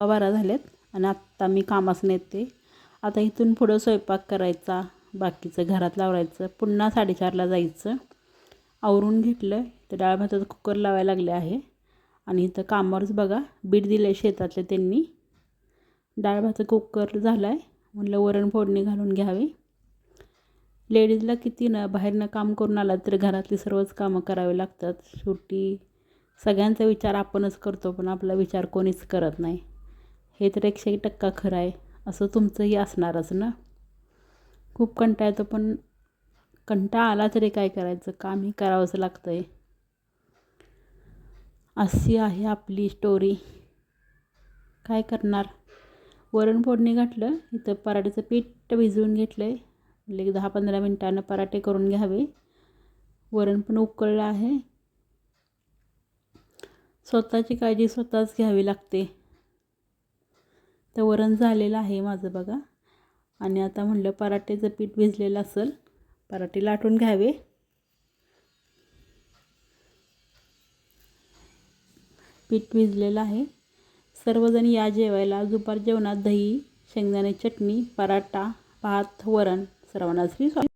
बारा झालेत आणि आत्ता मी कामासून येते. आता इथून पुढं स्वयंपाक करायचा बाकीचं घरात लावायचं पुन्हा साडेचारला जायचं. आवरून घेतलं तर डाळ भाताचं कुकर लावायला लागले आहे. आणि इथं कामावरच बघा बीट दिलं शेतातले त्यांनी. डाळ भाताचं कुकर झाला आहे म्हणलं वरण फोडणी घालून घ्यावी. लेडीजला किती ना बाहेरनं काम करून आला तर घरातली सर्वच कामं करावी लागतात. शेवटी सगळ्यांचा विचार आपणच करतो पण आपला विचार कोणीच करत नाही. हे तर एकशे एक टक्का खरं आहे. असं तुमचंही असणारच ना? खूप कंटाळा येतो पण कंटाळा आला तरी काय करायचं? कामही करावंच लागतं आहे अशी आहे आपली स्टोरी काय करणार? वरण फोडणी घातलं इथं पराठीचं पीठ भिजवून घेतलं आहे म्हणजे एक दहा पंधरा मिनटानं पराठे करून घ्यावे. वरण पण उकळलं आहे. स्वतःची काळजी स्वतःच घ्यावी लागते. तर वरण झालेलं आहे माझं बघा. आणि आता म्हणलं पराठेचं पीठ भिजलेलं असेल पराठे लाटून घ्यावे. पीठ भिजलेलं आहे. सर्वजण या जेवायला दुपार जेवणात दही शेंगदाणे चटणी पराठा भात वरण. सर्वांना श्री स्वामी.